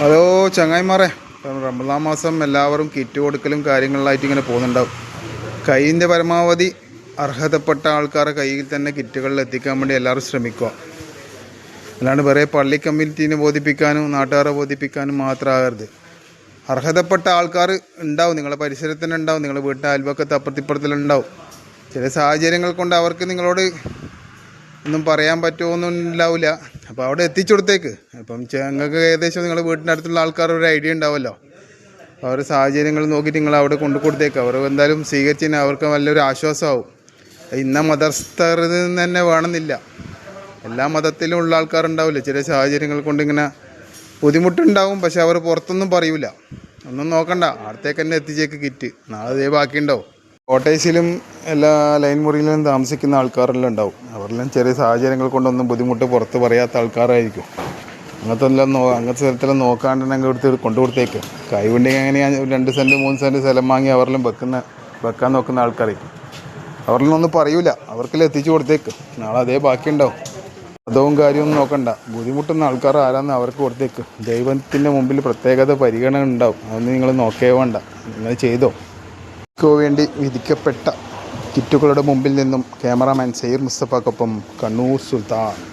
Hello ചങ്ങായിമാറെ Ramadan മാസം എല്ലാവരും kit കൊടുക്കലും കാര്യങ്ങളിലായിട്ട് ഇങ്ങനെ പോകുന്നുണ്ടാവും. കയ്യിന്റെ പരമാവധി അർഹതപ്പെട്ട ആൾക്കാരെ കയ്യിൽ തന്നെ കിറ്റുകളിൽ എത്തിക്കാൻ വേണ്ടി എല്ലാവരും ശ്രമിക്കുക. അല്ലാണ്ട് വേറെ പള്ളി കമ്മ്യൂണിറ്റീനെ ബോധിപ്പിക്കാനും നാട്ടുകാരെ ബോധിപ്പിക്കാനും മാത്രമാകരുത് അർഹതപ്പെട്ട ആൾക്കാർ ഉണ്ടാവും. നിങ്ങളുടെ പരിസരത്ത് തന്നെ ഉണ്ടാവും. നിങ്ങളുടെ വീട്ടിന്റെ അയൽവക്കത്ത് അപ്പുറത്തിപ്പുറത്തിലുണ്ടാവും ചില സാഹചര്യങ്ങൾ കൊണ്ട് അവർക്ക് നിങ്ങളോട് ഒന്നും പറയാൻ പറ്റുമോന്നും ഉണ്ടാവില്ല. അപ്പോൾ അവിടെ എത്തിച്ചു കൊടുത്തേക്ക്. അപ്പം ഞങ്ങൾക്ക് ഏകദേശം നിങ്ങളുടെ അടുത്തുള്ള ആൾക്കാർ ഒരു ഐഡിയ ഉണ്ടാവുമല്ലോ അവരുടെ സാഹചര്യങ്ങൾ നോക്കിയിട്ട് നിങ്ങൾ അവിടെ കൊണ്ടു കൊടുത്തേക്ക്. അവർ എന്തായാലും സ്വീകരിച്ചതിന് അവർക്ക് നല്ലൊരു ആശ്വാസമാവും. ഇന്ന മതസ്ഥരിൽ നിന്ന് തന്നെ വേണമെന്നില്ല. എല്ലാ മതത്തിലും ഉള്ള ആൾക്കാരുണ്ടാവില്ല ചില സാഹചര്യങ്ങൾ കൊണ്ട് ഇങ്ങനെ ബുദ്ധിമുട്ടുണ്ടാവും പക്ഷെ അവർ പുറത്തൊന്നും പറയൂല. ഒന്നും നോക്കണ്ട. അടുത്തേക്ക് തന്നെ എത്തിച്ചേക്ക് കിറ്റ്. നാളെ ഇതേ ബാക്കിയുണ്ടാവും കോട്ടേഴ്സിലും എല്ലാ ലൈൻ മുറിയിലും താമസിക്കുന്ന ആൾക്കാരെല്ലാം ഉണ്ടാവും. അവരെല്ലാം ചെറിയ സാഹചര്യങ്ങൾ കൊണ്ടൊന്നും ബുദ്ധിമുട്ട് പുറത്ത് പറയാത്ത ആൾക്കാരായിരിക്കും. അങ്ങനത്തെ എല്ലാം നോ അങ്ങനത്തെ സ്ഥലത്തെല്ലാം നോക്കാണ്ട് തന്നെ എടുത്ത് കൊണ്ടു കൊടുത്തേക്ക്. കൈവണ്ടി എങ്ങനെയാണ് രണ്ട് സെന്റ് മൂന്ന് സെന്റ് സ്ഥലം വാങ്ങി അവരെല്ലാം വെക്കുന്ന വെക്കാൻ നോക്കുന്ന ആൾക്കാരായിരിക്കും. അവരെല്ലാം ഒന്നും പറയൂല. അവർക്കെല്ലാം എത്തിച്ചു കൊടുത്തേക്ക്. നാളെ അതേ ബാക്കിയുണ്ടാവും മതവും കാര്യമൊന്നും നോക്കണ്ട. ബുദ്ധിമുട്ടുന്ന ആൾക്കാർ ആരാന്ന് അവർക്ക് കൊടുത്തേക്ക്. ദൈവത്തിന്റെ മുമ്പിൽ പ്രത്യേകത പരിഗണന ഉണ്ടാവും. അതൊന്നും നിങ്ങൾ നോക്കേ വേണ്ട. നിങ്ങൾ ചെയ്തോ? വേണ്ടി വിധിക്കപ്പെട്ട കിറ്റുകളുടെ മുമ്പിൽ നിന്നും ക്യാമറാമാൻ സയ്യിർ മുസ്തഫക്കൊപ്പം കണ്ണൂർ സുൽത്താൻ.